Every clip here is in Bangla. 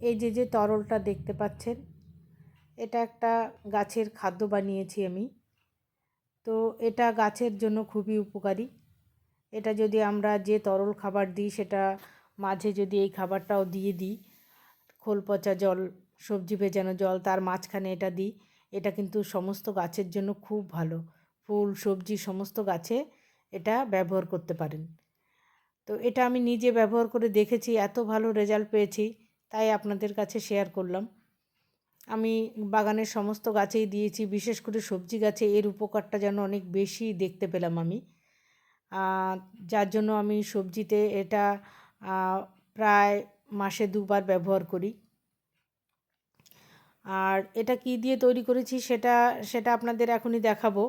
এই যে যে তরলটা দেখতে পাচ্ছেন, এটা একটা গাছের খাদ্য বানিয়েছি আমি। তো এটা গাছের জন্য খুবই উপকারী। এটা যদি আমরা যে তরল খাবার দিই, সেটা মাঝে যদি এই খাবারটাও দিয়ে দিই, খোল, পচা জল, সবজি ভেজানো জল, তার মাঝখানে এটা দিই, এটা কিন্তু সমস্ত গাছের জন্য খুব ভালো। ফুল, সবজি সমস্ত গাছে এটা ব্যবহার করতে পারেন। তো এটা আমি নিজে ব্যবহার করে দেখেছি, এত ভালো রেজাল্ট পেয়েছি। তাই আপনাদের কাছে শেয়ার করলাম। আমি বাগানের সমস্ত গাছেই দিয়েছি, বিশেষ করে সবজি গাছে এর উপকারটা যেন অনেক বেশি দেখতে পেলাম আমি। যার জন্য আমি সবজিতে এটা প্রায় মাসে দুবার ব্যবহার করি। আর এটা কি দিয়ে তৈরি করেছি সেটা সেটা আপনাদের এখনই দেখাবো।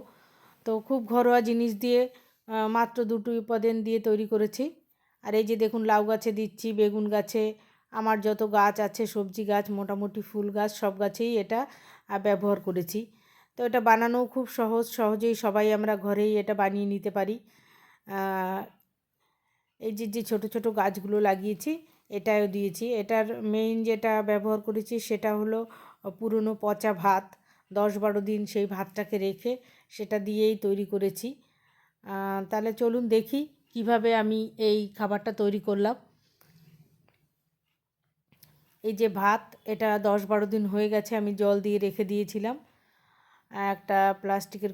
তো খুব ঘরোয়া জিনিস দিয়ে মাত্র দুটো উপাদান দিয়ে তৈরি করেছি। আর এই যে দেখুন, লাউ গাছে দিচ্ছি, বেগুন গাছে আমার যত গাছ আছে, সবজি গাছ, মোটামুটি ফুল গাছ, সব গাছেই এটা ব্যবহার করেছি। তো এটা বানানোও খুব সহজ, সহজেই সবাই আমরা ঘরেই এটা বানিয়ে নিতে পারি। এই যে যে ছোটো ছোটো গাছগুলো লাগিয়েছি, এটাও দিয়েছি। এটার মেইন যেটা ব্যবহার করেছি, সেটা হলো পুরনো পচা ভাত। দশ বারো দিন সেই ভাতটাকে রেখে সেটা দিয়েই তৈরি করেছি। তাহলে চলুন দেখি কীভাবে আমি এই খাবারটা তৈরি করলাম। এই যে ভাত, এটা দশ বারো দিন হয়ে গেছে, আমি জল দিয়ে রেখে দিয়েছিলাম। একটা প্লাস্টিকের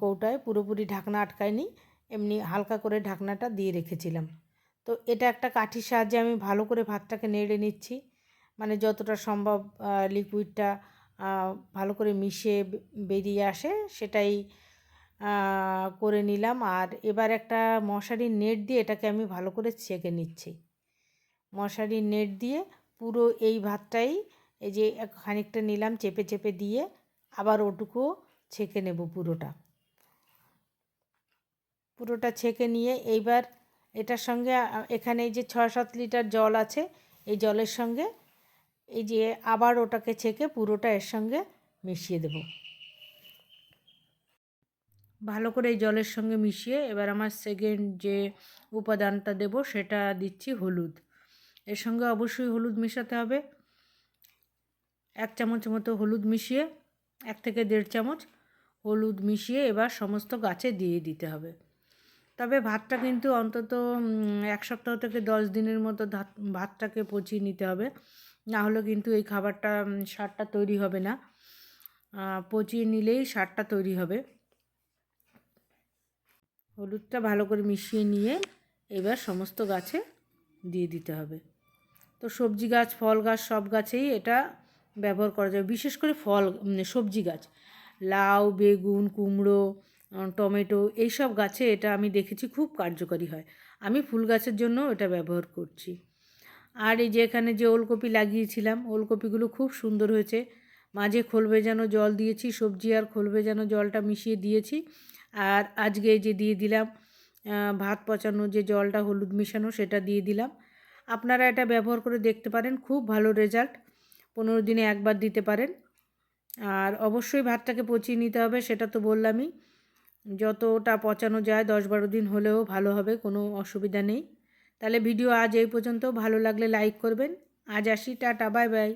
কৌটায় পুরোপুরি ঢাকনা আটকায়নি, এমনি হালকা করে ঢাকনাটা দিয়ে রেখেছিলাম। তো এটা একটা কাঠির সাহায্যে আমি ভালো করে ভাতটাকে নেড়ে নিচ্ছি। মানে যতটা সম্ভব লিকুইডটা ভালো করে মিশে বেরিয়ে আসে, সেটাই করে নিলাম। আর এবার একটা মশারির নেট দিয়ে এটাকে আমি ভালো করে ছেঁকে নিচ্ছি। মশারির নেট দিয়ে পুরো এই ভাতটাই এই যে খানিকটা নিলাম চেপে চেপে দিয়ে আবার ওটুকুও ছেঁকে নেব পুরোটা। পুরোটা ছেঁকে নিয়ে এইবার এটার সঙ্গে এখানে এই যে ছয় সাত লিটার জল আছে, এই জলের সঙ্গে এই যে আবার ওটাকে ছেঁকে পুরোটা এর সঙ্গে মিশিয়ে দেব। ভালো করে এই জলের সঙ্গে মিশিয়ে এবার আমার সেকেন্ড যে উপাদানটা দেব সেটা দিচ্ছি হলুদ। এর সঙ্গে অবশ্যই হলুদ মেশাতে হবে। এক চামচ মতো হলুদ মিশিয়ে, এক থেকে দেড় চামচ হলুদ মিশিয়ে এবার সমস্ত গাছে দিয়ে দিতে হবে। তবে ভাতটা কিন্তু অন্তত এক সপ্তাহ থেকে দশ দিনের মতো ভাতটাকে পচিয়ে নিতে হবে। না হলে কিন্তু এই খাবারটা সারটা তৈরি হবে না। পচিয়ে নিলেই সারটা তৈরি হবে। হলুদটা ভালো করে মিশিয়ে নিয়ে এবার সমস্ত গাছে দিয়ে দিতে হবে। তো সবজি গাছ, ফল গাছ, সব গাছেই এটা ব্যবহার করা যাবে বিশেষ করে ফল সবজি গাছ, লাউ, বেগুন, কুমড়ো টমেটো এইসব গাছে এটা আমি দেখেছি খুব কার্যকরী হয়। আমি ফুল গাছের জন্য এটা ব্যবহার করছি। আর এই যে এখানে যে ওলকপি লাগিয়েছিলাম, ওলকপিগুলো খুব সুন্দর হয়েছে। মাঝে খোল ভেজানো জল দিয়েছি, সবজি আর খোল ভেজানো জলটা মিশিয়ে দিয়েছি। আর আজকে যে দিয়ে দিলাম ভাত পচানো যে জলটা হলুদ মেশানো সেটা দিয়ে দিলাম। আপনারা এটা ব্যবহার করে দেখতে পারেন, খুব ভালো রেজাল্ট পনেরো দিনে একবার দিতে পারেন। আর অবশ্যই ভাতটাকে পচিয়ে নিতে হবে, সেটা তো বললামই। যতটা পচানো যায়, দশ বারো দিন হলেও ভালো হবে, কোনো অসুবিধা নেই। তাহলে ভিডিও আজ এই পর্যন্ত। ভালো লাগলে লাইক করবেন। আজ আসি, টাটা বাই বাই